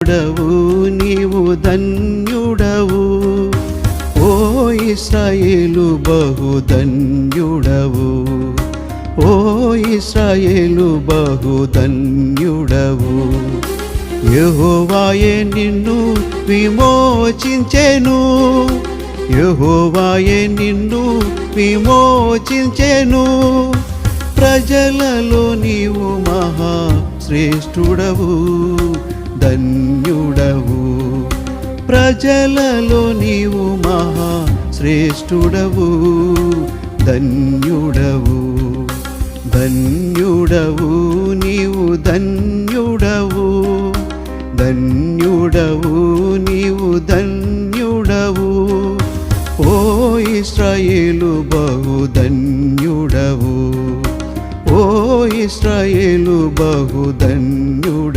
ధన్యుడవు నీవు ధన్యుడవు. ఓ ఇస్రాయేలు బహు ధన్యుడవు ఓ ఇస్రాయేలు బహు ధన్యుడవు యహోవాయే నిన్ను విమోచించెను. యహోవాయే నిన్ను విమోచించెను. ప్రజలలో నీవు శ్రేష్ఠుడవు ధన్యుడవు. ప్రజలలో నీవు మహా శ్రేష్ఠుడవు ధన్యుడవు. ధన్యుడవు నీవు ధన్యుడవు. ధన్యుడవు నీవు ధన్యుడవు. ఓ ఇస్రాయేలు బహు ధన్యు ఇస్రాయేలు బహుధన్యుడు.